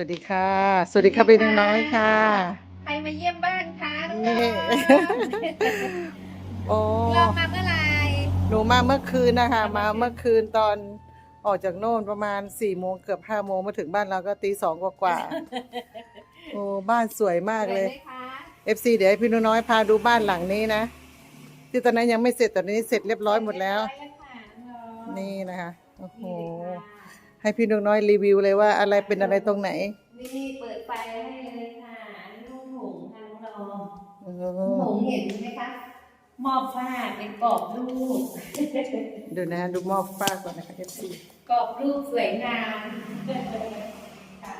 วัสดีค่ะ สวัสดีค่ะพี่น้องน้อยค่ะ ใครมาเยี่ยมบ้านคะน้องนี่โอ้เรามาเมื่อไหร่หนูมาเมื่อคืนนะคะ มาเมื่อคืนตอนออกจากโน่นประมาณสี่โมงเกือบห้าโมงมาถึงบ้านเราก็ตีสองกว่าๆโอ้บ้านสวยมากเลยสวไหมคะ FC เดี๋ยวให้พี่น้องน้อยพาดูบ้านหลังนี้นะ ที่ตอนนั้นยังไม่เสร็จตอนนี้เสร็จเรียบร้อยหมดแล้ว เรียบร้อยแล้วค่ะนี่นะคะโอ้โห นี่เลยค่ะ ให้พี่น้องน้อยรีวิวเลยว่าอะไรเป็นอะไรตรงไหน นี่เปิดไฟให้เลยค่ะอันนี้ลูกหงค่ะน้องรองโอ้ลูกหงเห็นไหมคะมอบผ้าเป็นกรอบรูปดูนะดูหม้อฟ้าก่อนนะคะ FC กรอบรูปสวยงามค่ะ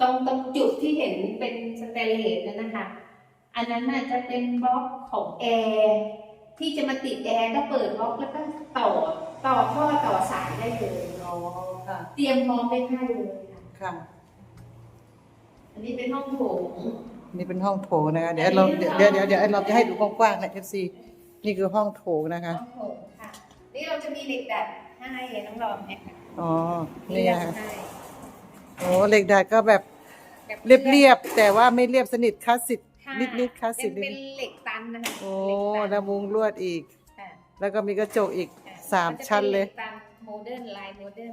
ตรงตรงจุดที่เห็นเป็นสแตนเลสนั่นนะคะ อันนั้นน่ะจะเป็นบล็อกของแอร์ที่จะมาติดแอร์ก็เปิดบล็อกแล้วก็ต่อ ต่อท่อต่อสายได้เลยอ๋อค่ะ เตรียมพร้อมไปให้เลยค่ะค่ะ อันนี้เป็นห้องโถงนี่เป็นห้องโถงนะคะ เดี๋ยวเราเดี๋ยวเดี๋ยวเดี๋ยวเดี๋ยวเราจะให้ดูกว้างๆนะ FC นี่คือห้องโถงนะคะ ห้องโถงค่ะ นี่เราจะมีเหล็กดัดให้น้องรอมเนี่ยค่ะอ๋อ นี่ดัดนะคะให้โอ้เหล็กดัดก็แบบแบบเรียบๆ แต่ว่าไม่เรียบสนิทคลาสสิกค่ะนิดๆคลาสสิกเป็นนิเป็นดเหล็กตันนะคะๆโอ้ เหล็กตันแล้วมุงลวดอีก ค่ะแล้วก็มีกระจกอีก ค่ะ สามชั้นเลยมัจะป็หกตันโมเดิร์นลายโมเดิร์น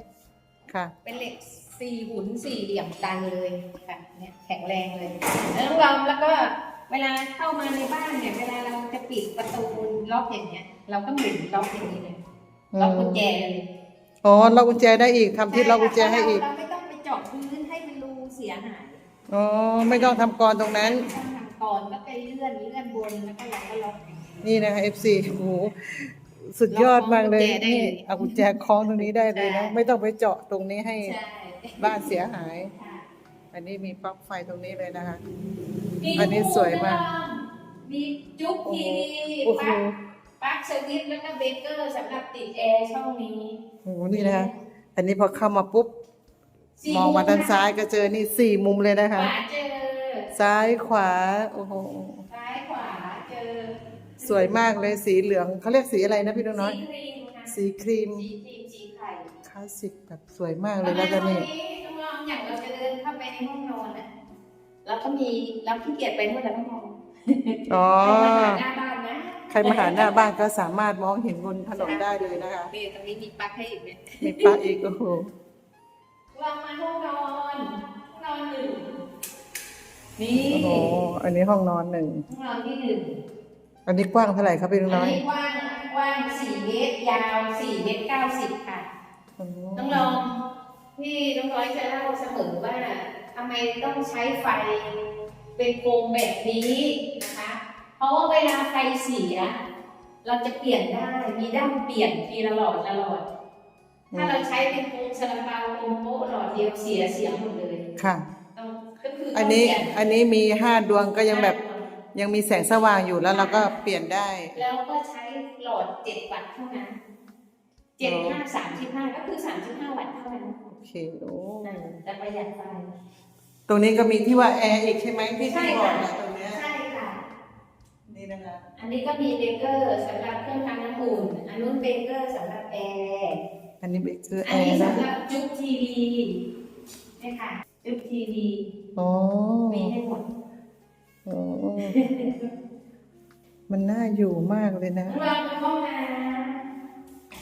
ค่ะ เป็นเหล็กสี่หุ่นสี่เหลี่ยมตันเลยค่ะเนี่ยแข็งแรงเลยแล้วน้องรอมแล้วก็เวลาเข้ามาในบ้านเนี่ยเวลาเราจะปิดประตูล็อกอย่างเงี้ย เราก็หมุนล็อกอย่างนี้เลยล็อกกุญแจเลย อ๋อล็อกกุญแจได้อีกทำที่ล็อกกุญแจให้อีก เราไม่ต้องไปเจาะพื้นให้มันรูเสียหายอ๋อ ไม่ต้องทำกรตรงนั้น ไม่ต้องทำก่อนก็ไปเลื่อนเลื่อนบนแล้วก็เราก็ล็อกอย่างนี้นี่นะคะ FC โอ้โห สุดยอดมากเลยล็อกกุญแจได้นี่เลยเอากุญแจคล้องตรงนี้ได้เลยนะใช่ ไม่ต้องไปเจาะตรงนี้ให้ใช่บ้านเสียหาย ค่ะอันนี้มีปลั๊กไฟตรงนี้เลยนะคะ มีอันนี้สวยมาก มีจุ๊กทีวีโอ้โหปลั๊กปลั๊กสวิตช์แล้วก็เบรกเกอร์สำหรับติดแอร์ช่องนี้โอ้โหนี่นะคะ อันนี้พอเข้ามาปุ๊บ สี่มองมาด้านซ้ายมุก็เจอนี่สี่มุมเลยนะมขคะ วาเจอซ้ายขวา โอ้โห ซ้ายขวาเจอ สวยมากเลยสีเหลืองเขาเรียกสีอะไรนะพี่น้อยสีครีมค่ะสีครีมสีครีมสีไข่คลาสสิกแบบสวยมากเลยแล้วก็นี่ น้องลองอย่างเราจะเดินเข้าไปในห้องนอนอะแล้วก็มีเราขี้เกียจไปนู่นแล้วก็มองอ๋อใครมาหาหน้าบ้านนะใครมาหาหน้าบ้านก็สามารถมองเห็นบนถนนได้เลยนะคะนี่ตรงนี้มีปลั๊กให้อีกไหมมีปลั๊กอีกโอ้โหวางมาห้องนอนห้องนอนหนึ่งนี่โอ้โหอันนี้ห้องนอนหนึ่งห้องนอนที่หนึ่ง อันนี้กว้างเท่าไหร่ครับพี่อันน้อยนี้กว้างกว้างสี่เมตร ยาวสี่เมตรเก้าสิบค่ะโอ้โหน้องลองพี่น้องร้อยจะเล่าเสมอว่าทำไมต้องใช้ไฟเป็นโคมแบบนี้นะคะ เพราะว่าเวลาไฟเสีย เราจะเปลี่ยนได้ มีด้านเปลี่ยนทีละหลอดละหลอด ถ้าเราใช้เป็นโคมซาลาเปาโคมโป๊ะหลอดเดียวเสียเสียงหมดเลย ค่ะต้องก็คืออัอันนี้ อันนี้มีห้าดวงก็ยังแบบ ยังมีแสงสว่างอยู่แล้วเราก็เปลี่ยนได้ แล้วก็ใช้หลอดเจ็ดวัตต์เท่านั้นเจ็ดห้าสามสิบห้าก็คือสามสิบห้าวัตต์เท่านั้นโอเคโอ้จะประหยัดไฟตรงนี้ก็มีที่ว่าแอร์อีกใช่ไหมที่ใช่ที่บอกค่ะนะตรงเนี้ยใช่ค่ะนี่นะคะอันนี้ก็มีเบเกอร์สำหรับเครื่องทำน้ำอุ่นอันนู้นเบเกอร์สำหรับแอร์อันนี้คืออัแอนนี้ร์นะสำหรับจุ๊บทีวีนี่ค่ะจุ๊บทีวีโอ้มีให้หมด โอ้มันน่าอยู่มากเลยนะเราเป็นห้องน้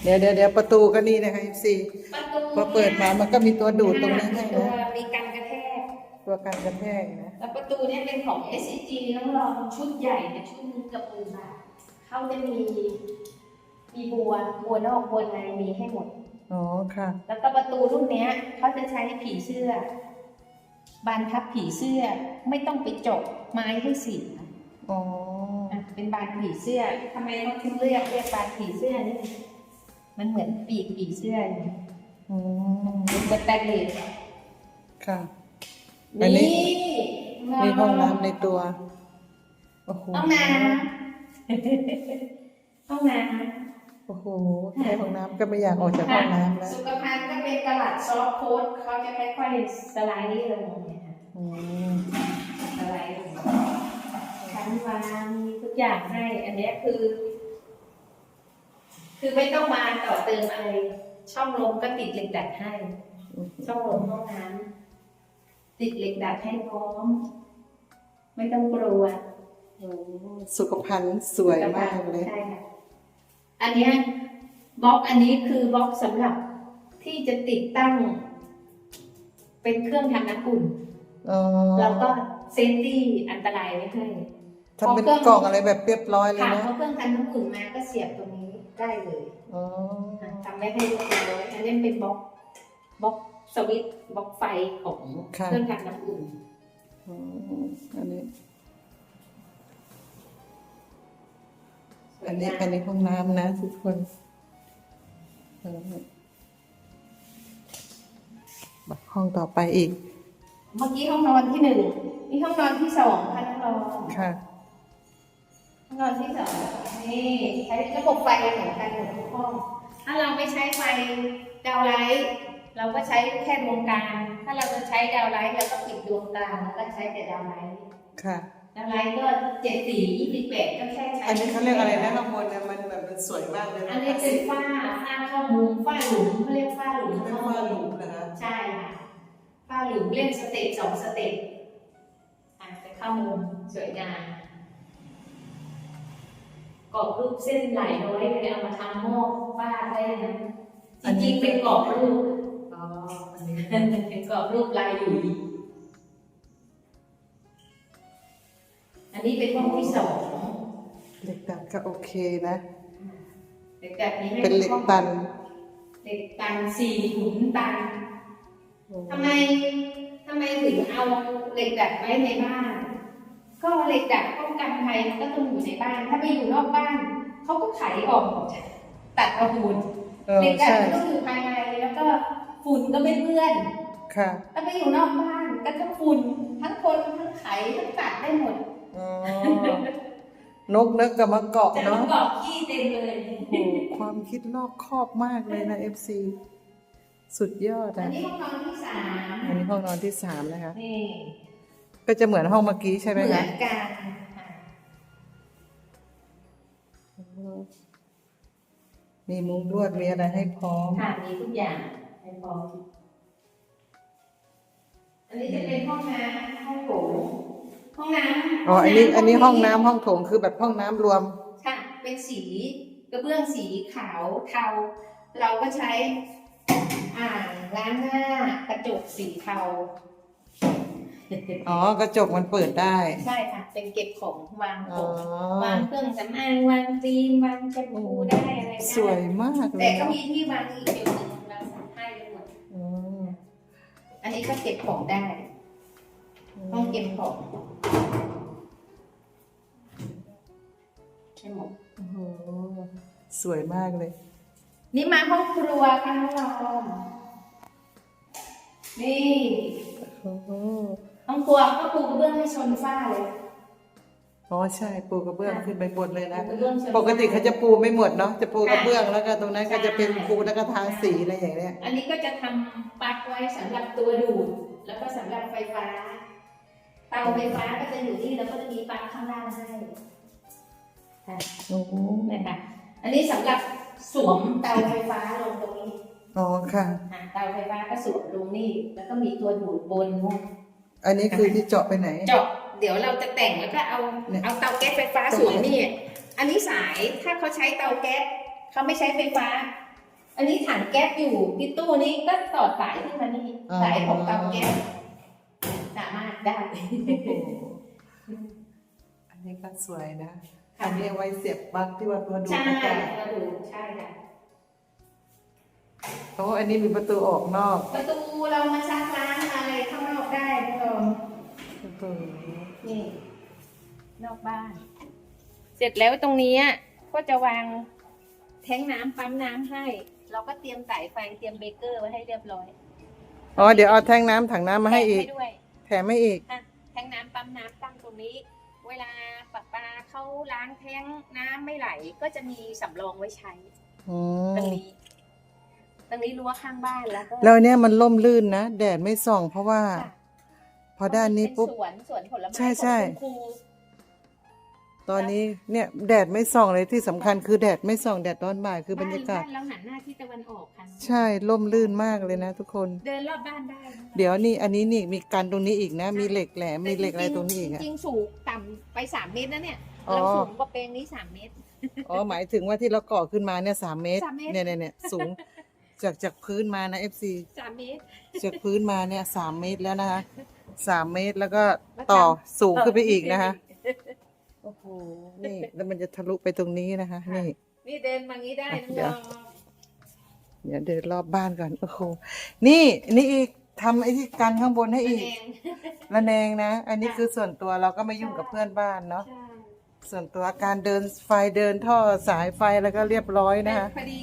เดี๋ยวเดี๋ยวเดี๋ยวประตูก็นี่นะคะซีำประตูพอเปิดมามันก็มีตัวดูดตรงนี้ให้ตัวนะมีกันกระแทก ตัวกันกระแทกนะแล้วประตูเนี่ยเป็นของ SCG น้องรองชุดใหญ่เนี่ยชุดหนึงกับปูค่ะเขาจะมี มีบัวบัวนอกบัวในมีให้หมด อ๋อค่ะ แล้วก็ประตูรุ่นเนี้ยเขาจะใช้ผีเสื้อ บานพับผีเสื้อไม่ต้องไปเจาะไม้ให้เสียอ๋ออะเป็นบานผีเสื้อทำไมเขาถึงเรียกเรียกบานผีเสื้อนี่มันเหมือนปีกผีเสื้ออย่างนี้อืมเป็นสแตนเลสค่ะอันนี้นี่มีห้องน้ำในตัวโอ้โหห้องน้ำห้องน้โอ้โหแค่ห้องน้ำก็ไม่อยากออกจากห้องน้ำแล้ว สุขภัณฑ์ก็เป็นกระดาษซอฟต์โค้ดเขาจะค่อยๆสไลด์ลง เนี่ยค่ะไลด์ลงชั้นวางมีทุกอย่างให้ อันนี้คือ คือไม่ต้องมาต่อเติมอะไร ช่องลมก็ติดเหล็กดัดให้ ช่องลมห้องน้ำติดเหล็กดัดให้พร้อม ไม่ต้องกลัวสุขภัณฑ์สวยมากเลยใช่ค่ะอันนี้บล็อกอันนี้คือบล็อกสำหรับที่จะติดตั้ง เป็นเครื่องทำน้ำอุ่น แล้วก็เซฟตี้อันตรายไว้ให้ทำเป็นกล่องอะไรแบบเรียบร้อยเลยค่ะนะเพราะเครื่องทำน้ำอุ่นมาก็เสียบตรงนี้ได้เลยอ๋อค่ะทำไว้ให้เรียบร้อยอันนี้เป็นบล็อกบล็อกสวิตช์บล็อกไฟของเครื่องทำน้ำอุ่นอืมอันนี้ อันนี้อันนี้ห้องน้ำนะทุกคนเออมาห้องต่อไปอีก เมื่อกี้ห้องนอนที่หนึ่งนี่ห้องนอนที่สองค่ะน้องรองค่ะ ห้องนอนที่สองนี่ใช้ระบบไฟเหมือนกันหมดทุกห้อง ถ้าเราไม่ใช้ไฟดาวไลท์เราก็ใช้แค่ดวงกลาง ถ้าเราจะใช้ดาวไลท์เราก็ปิดดวงกลางแล้วก็ใช้แต่ดาวไลท์ค่ะดาวไลท์ก็เจ็ดสี่ยี่สิบแปดก็แค่ใช้ อันนี้เขาเรียกอะไรนะข้างบนเนี่ยมันแบบมันสวยมากเลยนะอันนี้เป็นฝ้าฝ้าเข้ามุมฝ้าหลุมเขาเรียกฝ้าหลุมเป็นเข้าฝ้าหมุลุมมนะคะใช่ค่ะ ฝ้าหลุมเล่นสเต็ปสองสเต็ปอะไปเข้ามุมสวยงามกรอบรูปเส้นหลายร้อยเลยเอามาทำหม้อฝ้าได้นะจริงๆเป็นกรอบรูปอ๋ออันนี้เป็นกรอบรูปลายหลุยอันนี้เป็นห้องที่สองเหล็กดัดก็โอเคนะเหล็กแบบนี้ให้เป็นเหล็กตันเหล็กตันสี่ขุนตัน ทำไมทำไมถึงเอาเหล็กดัดไว้ในบ้าน ก็เหล็กดัดป้องกันภัยมันก็ต้องอยู่ในบ้าน ถ้าไปอยู่นอกบ้านเขาก็ไขออกหมดตัดเอาหุ่นเออเหล็กดัดใช่มันก็อยู่ภายในแล้วก็ฝุ่นก็ไม่เปื้อนค่ะถ้าไปอยู่นอกบ้านก็ทั้งฝุ่นทั้งคนทั้งไขทั้งตัดได้หมดอ๋อนกนึกกับมาเกาะจะต้อเนาะงกรอบขี้เต็มเลยโอ้โหความคิดรอบคอบมากเลยนะ FC สุดยอดอันนะนี้ห้องนอนที่สามอันนี้ห้องนอนที่สามนะคะ นี่ก็จะเหมือนห้องเมื่อกี้ใช่ไหเหมมือคะนกันค่ะมีมุ้งลวดมีอะไรให้พร้อม ค่ะมีทุกอย่างให้พร้อมอันนี้จะเป็นห้องน้ำห้องโถงห้องน้ำอ๋อ อันนี้ อันนี้ห้องน้ำห้องโถงคือแบบห้องน้ำรวม ค่ะ เป็นสีกระเบื้องสีขาวเทาเราก็ใช้ อ่างล้างหน้ากระจกสีเทา อ๋อกระจกมันเปิดได้ ใช่ค่ะ เป็นเก็บของวางขอ๋อองวางเครื่องสำอางวางฟิล์มวางแชมพูได้อะไรได้สวยมากเลแต่ยก็เนาะมีที่วางอีกเดียวหนึงเราให้ไปหมดอืมอันนี้ก็เก็บของได้ห้องเก็บของใช่หมด โอ้โหสวยมากเลย นี่มาห้องครัวค่ะน้องรอมนี่โอ้โหห้องครัวก็ปูกระเบื้องให้ชนฝ้าเลย อ๋อใช่ปูกระเบื้องขึ้นไปบนเลยนะ ปูกระเบื้องชนฝ้ปกติเขาจะปูไม่หมดเนาะจะปูกระเบื้องแล้วก็ตรงนั้นก็จะเป็นปูแล้วก็ทาสีอะไรอย่างเนี้ยอันนี้ก็จะทำปลั๊กไว้สำหรับตัวดูดแล้วก็สำหรับไฟฟ้า เตาไฟฟ้าก็จะอยู่นี่แล้วก็จะมีปลั๊กข้างล่างให้ค่ะโอ้โหนี่ค่ะอันนี้สำหรับ สวมเตาไฟฟ้าลงตรงนี้อ๋อค่ะ อะเตาไฟฟ้าก็สวมลงนี่ แล้วก็มีตัวดูดบน อันนี้คือที่เจาะไปไหน เจาะเดี๋ยวเราจะแต่งแล้วก็เอาเนี่ยเอาเตาแก๊สไฟฟ้าสวมนี่ อันนี้สายถ้าเขาใช้เตาแก๊สเขาไม่ใช้ไฟฟ้า อันนี้ถังแก๊สอยู่ที่ตู้นี้ก็ต่อสายขึ้นมานี่สายของเตาแก๊สสามารถได้โอ้โหอันนี้ก็สวยนะ อันนี้เอาไว้เสียบปลั๊กที่ว่าตัวดูดใช่อากาศกระดูกใช่ค่ะ โอ้อันนี้มีประตูออกนอกประตูเรามาซักล้างอะไรข้างนอกได้ทุกคนโอ้โหนี่ นอกบ้าน เสร็จแล้วตรงนี้ก็จะวางแท้งน้ำปั๊มน้ำให้ เราก็เตรียมสายไฟเตรียมเบเกอร์ไว้ให้เรียบร้อยอ๋อเดี๋ยวเอาแท่งน้ำถังน้ำมาให้อีก แถด้วยแถมให้อีก อะแท้งน้ำปั๊มน้ำตั้งตรงนี้ เวลาปะปาเขาล้างแท้งน้ำไม่ไหลก็จะมีสำรองไว้ใช้อืตรงมนี้ ตรงนี้รั้วข้างบ้านแล้วก็แล้วเนี่ยมันล่มลื่นนะ แดดไม่ส่องเพราะว่า ค่ะพอด้านนี้ปุ๊บ เป็สวนสวนผลไม้ใช่ใช่ ของคุณครู ตอนนี้เนี่ยแดดไม่ส่องเลยที่สำคัญคือแดดไม่ส่องแดดตอนบ่ายคือบรรยากาศ บ้นเราหันหน้าที่ตะวันออกค่ะ ใช่ล่มลื่นมากเลยนะทุกคน เดินรอบบ้านได้นะเดี๋ยวนี่อันนี้นี่มีกันตรงนี้อีกนะ มีเหล็กแหลมมีเหล็กอะไรตรงนี้อีกจอะริงๆสูงต่ำไปสามเมตรนะเนี่ย อ๋อ เราสูงกว่าเปลงนี้สามเมตร อ๋อหมายถึงว่าที่เราก่อขึ้นมาเนี่ยสามเมตรสามเมตร เนี่ยเนี่ยเนี่ยสูงจากจากพื้นมานะเอฟซีสามเมตร จากพื้นมาเนี่ยสามเมตรแล้วนะคะสามเมตรแล้วก็ต่อสูงขึ้นไปอีกนะคะ โอ้โห นี่แล้วมันจะทะลุไปตรงนี้นะคะ นี่ นี่เดินมางี้ได้อะน้องเดี๋ยวรองเดี๋ยวเดินรอบบ้านก่อน โอ้โห นี่นี่อีกทำไอ้ที่กันข้างบนให้อีกแดงระแนงนะ อันนี้ค่ะคือส่วนตัวเราก็ไม่ยุ่งกับเพื่อนบ้านเนาะใช่ส่วนตัวการเดินไฟเดินท่อสายไฟแล้วก็เรียบร้อยนะคะ พอดี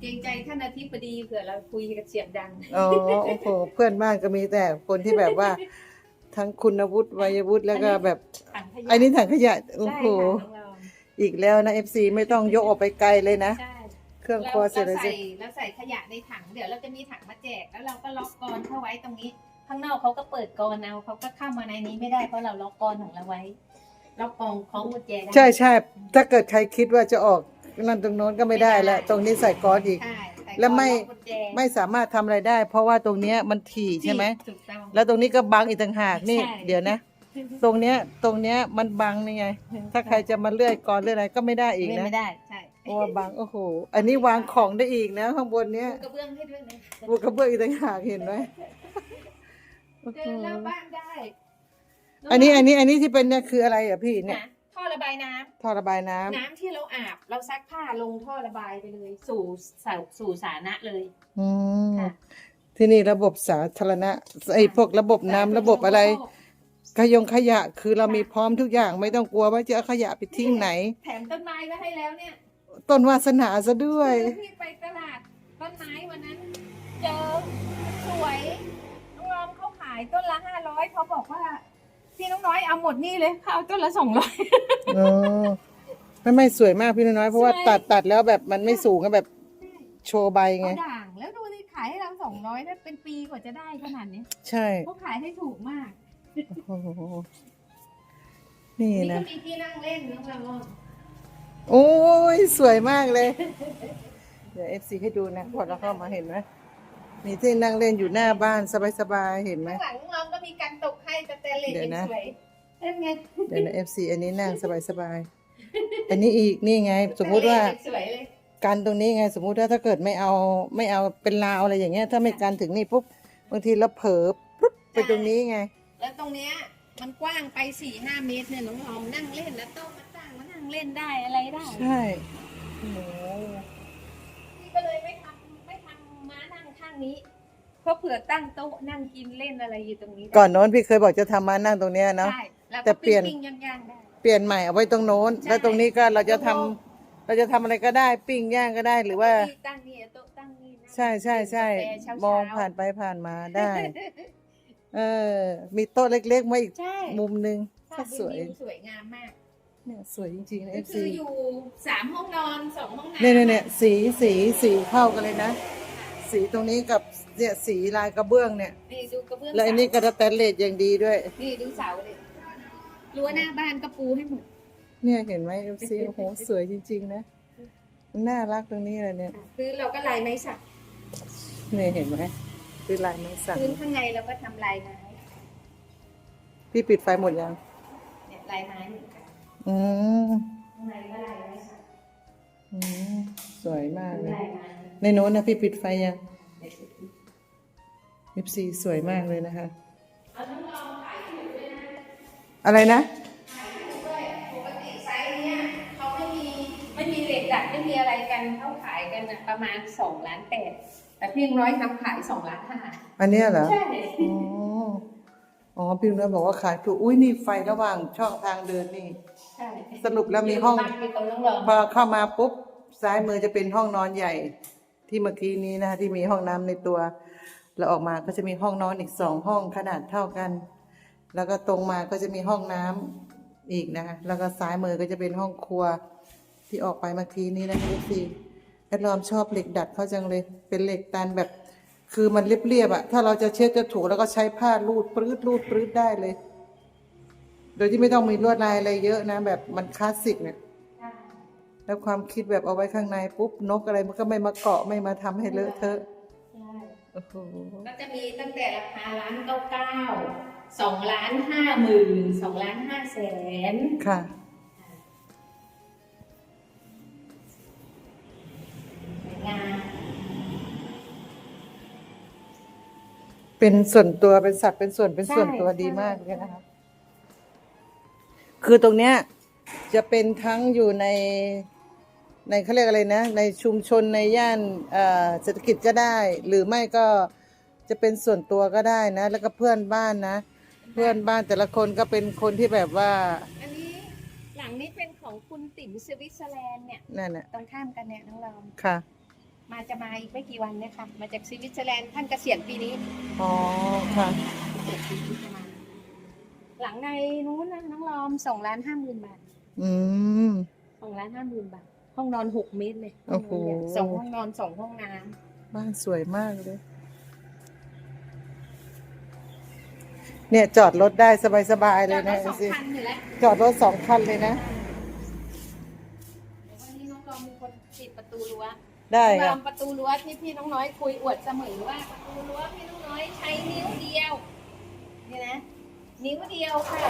เกรงใจท่านอาทิตย์พอดีเผื่อเราคุยกับเสียงดัง อ๋อโอ้โห เพื่อนบ้านก็มีแต่คนที่แบบว่า ทั้งคุณวุฒิวัยวุฒิแล้วก็แบบถัง ขยะอันนี้ถังขยะโอ้ใช่โหค่ะน้องรองอีกแล้วนะเอฟซีไม่ต้องยกออกไปไกลเลยนะ ใช่เครื่องครัวเสร็จเราแล้วใส่สิเราใส่ขยะในถังเดี๋ยวเราจะมีถังมาแจกแล้วเราก็ล็อกกรอนเข้าไว้ตรงนี้ ข้างนอกเขาก็เปิดกรอนเอาเขาก็เข้ามาในนี้ไม่ได้เพราะเราล็อกกรอนของเราไว้ล็อกกรอนของกุญแจได้ ใช่ใช่ถ้าเกิดใครคิดว่าจะออกนั่นตรงโน้นก็ไม่ได้แล้วตรงนี้ใส่ก๊อซอีก ใช่ใส่กรอนแล้วไม่ล็อกกุญแจไม่สามารถทำอะไรได้ เพราะว่าตรงเนี้ยมันถี่ใช่ไหม ถูกต้อง แล้วตรงนี้ก็บังอีกต่างหากนี่ใช่ เดี๋ยวนะ ตรงเนี้ยตรงเนี้ยมันบังนี่ไง ถ้าใครจะมาเลื่อยก่อนเลื่อยอะไรก็ไม่ได้อีกเล่นนะไม่ได้ใช่เพราะว่าบังโอ้โหอันนี้วางของได้อีกนะ ข้างบนเนี้ยปูกระเบื้องให้ด้วยนะบุกกระเบื้องอีกต่างหากเห็นไหมโอ้โหเดินรอบบ้านได้อันนี้อันนี้อันนี้ที่เป็นเนี่ยคืออะไรอะพี่เนี่ยนะท่อระบายน้ำท่อระบายน้ำน้ำที่เราอาบเราซักผ้าลงท่อระบายไปเลย สู่สาสู่สาธารณะเลย อืมค่ะ ที่นี่ระบบสาธารณะไอ้พวกระบบน้ำระบบอะไร ขยงขยะคือเรามีพร้อมทุกอย่างไม่ต้องกลัวว่าจะเอาขยะไปทิ้งไหน แถมต้นไม้ไว้ให้แล้วเนี่ยต้นวาสนาซะด้วยคือพี่ไปตลาดต้นไม้วันนั้น เจอสวยน้องรอมเขาขายต้นละห้าร้อยเขาบอกว่า พี่น้องน้อยเอาหมดนี่เลยเขาเอาต้นละสองร้อยอ๋อไม่ไม่สวยมากพี่น้อยเพราะว่าสวย ตัดตัดแล้วแบบมันไม่สูงก็แบบโชว์ใบไงเขาด่างแล้วดูสิขายให้เราสองร้อยนั่นเป็นปีกว่าจะได้ขนาดนี้ใช่ เขาขายให้ถูกมาก โอ้โหนี่นี่ก็นะ มีที่นั่งเล่นน้องรอมโอ้ย สวยมากเลย เดี๋ยวเอฟซีให้ดูนะพอเราเข้ามาเห็นไหมมีที่นั่งเล่นอยู่หน้าบ้านสบายๆเห็นไหม ข้างหลังน้องรอมก็มีการตกให้สเตนเลสเดี๋ยวนะ สวยเล่นไงเดี๋ยวนะเอฟซีอันนี้นั่งสบายๆอันนี้อีกนี่ไง สมมุติว่าสวยเลยกันตรงนี้ไงสมมุติว่าถ้าเกิดไม่เอาไม่เอาเป็นราวอะไรอย่างเงี้ย ถ้าไม่กันถึงนี่ปุ๊บบางทีเราเผลอปุ๊บไปตรงนี้ไง แล้วตรงเนี้ยมันกว้างไปสี่ห้าเมตรเนี่ยน้องรอมนั่งเล่นแล้วโต๊ะมาตั้งมานั่งเล่นได้อะไรได้ใช่โอ้โหพี่ก็เลยไม่ทำไม่ทำม้านั่งข้างนี้เพราะเผื่อตั้งโต๊ะนั่งกินเล่นอะไรอยู่ตรงนี้ได้ก่อนโน้นพี่เคยบอกจะทำมานั่งตรงเนี้ยเนาะใช่แล้วแต่ก็เปลี่ยนปิ้งๆย่างๆได้ เปลี่ยนใหม่เอาไว้ตรงโน้นใช่แล้วตรงนี้ก็เราจะทำเราจะทำอะไรก็ได้ปิ้งย่างก็ได้หรือว่าที่ตั้งนี่โต๊ะตั้งนี่นั่งใช่ใช่ใช่กินกาแฟเช้ๆ มองผ่านไปผ่านมาได้ เออ มีโต๊ะเล็กๆมาอีกใช่มุมหนึ่งค่ะก็สวยวิวสวยงามมาก เนี่ยสวยจริงๆนะเอก็ฟคืซีออยู่สามห้องนอนสองห้องน้ำเนี่ยเนี่ยเนี่ยสีสีสีเข้ากันเลยนะ สีตรงนี้กับเนี่ยสีลายกระเบื้องเนี่ย นี่ดูกระเบื้องแล้วอันนี้ก็เสาสแตนเลสอย่างดีด้วย นี่ดูเสาเลยรั้วหน้าบ้านก็ปูให้หมด เนี่ยเห็นไหมเอฟซีโอ้โหสวยจริง ๆ นะน่ารักตรงนี้เลยเนี่ยคือเราก็ลายไม้สัก เนี่ยเห็นไหม คือลายไม้สักพื้นข้างในเราก็ทำลายไม้พี่ปิดไฟหมดยังเนี่ยลายไม้เหมือนกันอืมข้างในก็ลายไม้สักอืมสวยมากพื้นเลย ลายไม้ในโน้นนะพี่ปิดไฟยังเดี๋ยวดูเอฟซีสวยมากเลยนะคะ เอาต้องลองขายถูกด้วยนะ อะไรนะขายถูกด้วยปกติไซส์เนี้ยเขาไม่มีไม่มีเหล็กดัดไม่มีอะไรกันเขาขายกันน่ะประมาณสองล้านแปด แต่เพียงร้อยทำขายสองล้านห้าอันเนี้ยเหรอ ใช่ อ๋อ อ๋อ พี่นุ่นบอกว่าขายถูก อุ้ยนี่ไฟระหว่างช่องทางเดินนี่ ใช่สรุปแล้วมีห้อง บ้านมีคนต้องลองพอเข้ามาปุ๊บ ซ้ายมือจะเป็นห้องนอนใหญ่ ที่เมื่อกี้นี้นะคะที่มีห้องน้ำในตัว แล้วออกมาก็จะมีห้องนอนอีกสองห้องขนาดเท่ากัน แล้วก็ตรงมาก็จะมีห้องน้ำอีกนะคะ แล้วก็ซ้ายมือก็จะเป็นห้องครัวที่ออกไปเมื่อกี้นี้นะคะพี่แอ ดลอมชอบเหล็กดัดเขาจังเลย เป็นเหล็กตันแบบ คือมันเรียบๆอะถ้าเราจะเช็ดจะถูแล้วก็ใช้ผ้าลูดปรื้ดลูดปรื้ดได้เลย โดยที่ไม่ต้องมีลวดลายอะไรเยอะนะ แบบมันคลาสสิกเนี่ยใช่แล้วความคิดแบบเอาไว้ข้างในปุ๊บนกอะไรมันก็ไม่มาเกาะไม่มาทำให้เลอะเทอะใช่โอ้โหก็จะมีตั้งแต่ราคาล้านเก้าเก้าสองล้านห้าหมื่นสองล้านห้าแสนค่ะ เป็นส่วนตัวเป็นสัตว์เป็นส่วนเป็นส่วนตัวดีมากเลยนะคะ คือตรงเนี้ยจะเป็นทั้งอยู่ในในเขาเรียกอะไรนะ ในชุมชนในย่านเอ่อเศรษฐกิจก็ได้ หรือไม่ก็จะเป็นส่วนตัวก็ได้นะ แล้วก็เพื่อนบ้านนะ เพื่อนบ้านแต่ละคนก็เป็นคนที่แบบว่า อันนี้หลังนี้เป็นของคุณติ๋มสวิตเซอร์แลนด์เนี่ยนั่นน่ะตรงข้ามกันเนี่ยน้องเราค่ะ มาจะมาอีกไม่กี่วันเนี่ยค่ะมาจากสวิตเซอร์แลนด์ท่านเกษียณปีนี้อ๋อค่ะ เกษียณปีนี้จะมาหลังในนู้นนะน้องลอมสองล้านห้าหมื่นบาทอืม สองล้านห้าหมื่นบาท ห้องนอนหกเมตรเลยโอ้โห สองห้องนอนสองห้องน้บ้านสวยมากเลย เนี่ยจอดรถได้สบายๆำเลยนะจอดรถสองสิคันอยู่แล้วจอดรถสองคันเลยนะ เดี๋ยววันนี้น้องลอมมีคนปิดประตูรั้ว ได้ลค่ะอมประตูรั้วที่พี่น้องน้อยคุยอวดเสมอว่าประตูรั้วพี่น้องน้อยใช้นิ้วเดียวนี่นะ นิ้วเดียวค่ะ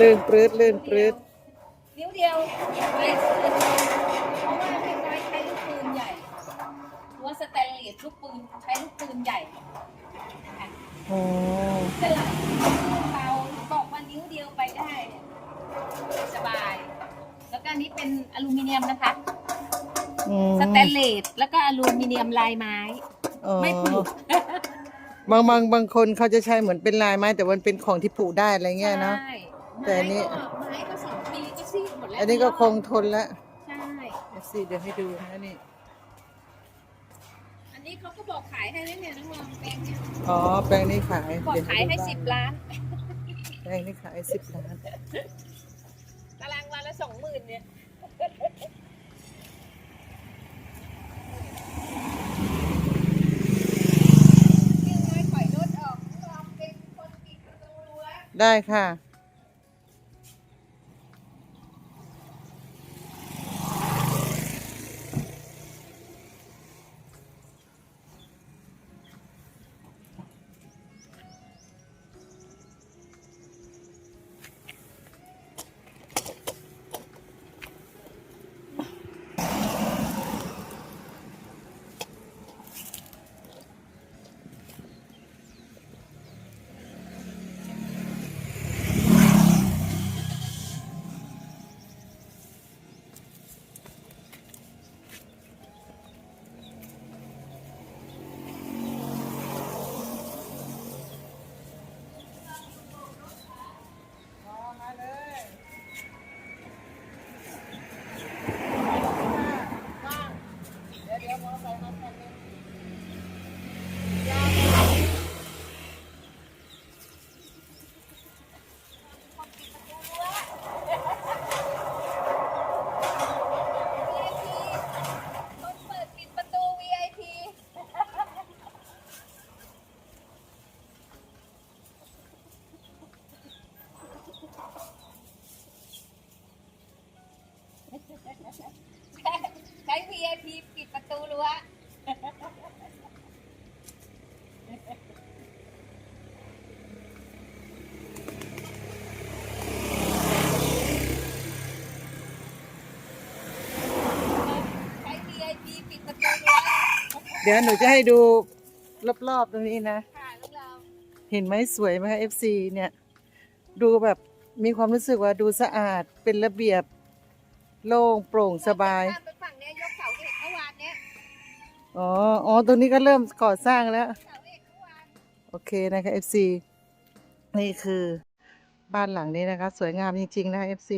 ลื่นปลื้ดลื่นปลื้ดนิ้วเดียวไม่เพราะว่าพี่น้อยใช้ลูกปืนใหญ่รั้วสแตนเลสลูกปืนใช้ลูกปืนใหญ่ค่ะโอ้สลับเบาบอกว่านิ้วเดียวไปได้เนี่ยสบาย แล้วก็อันนี้เป็นอลูมิเนียมนะคะ อืมสแตนเลสแล้วก็อลูมิเนียมลายไม้ อ๋อไม่ผลุบางบางบางคนเขาจะใช้เหมือนเป็นลายไม้ แต่มันเป็นของที่ปลูกได้อะไรเงี้ยเนาะ ใช่แต่อันนี้ ไม้ก็ไม้ก็สิบปีก็ซีดหมดแล้วอันนี้ก็คงทนแล้วใช่ เดี๋ยวสิเดี๋ยวให้ดูนะนี่ อันนี้เขาก็บอกขายให้แล้วเนี่ยน้องลองแปลงเนี่ยอ๋อ แปลงนี้ขายบอกเดี๋วขายให้ดูสิบล้าน แปลงนี้ขายสิบล้าน ตารางวันละสองหมื่นเนี่ย ได้ค่ะ ตูรั้วได้ค่ะ คนเปิดปิดประตู VIP ใช้ VIP ปิดประตูรั้ว ใช้ VIP ปิดประตูรั้ว เดี๋ยวหนูจะให้ดูรอบๆตรงนี้นะ ค่ะลูกเราเห็นไหมสวยไหมคะ FC เนี่ย ดูแบบมีความรู้สึกว่าดูสะอาดเป็นระเบียบโล่งโปร่งสบาย ข้มไปฝั่งเนี้ยยกเสาเอกเมื่อวานเนี้ยอ๋อ อ๋อ ตรงนี้ก็เริ่มก่อสร้างแล้ว เสาเอกเมื่อวานโอเคนะคะ FC นี่คือบ้านหลังนี้นะคะ สวยงามจริง ๆ นะคะ FC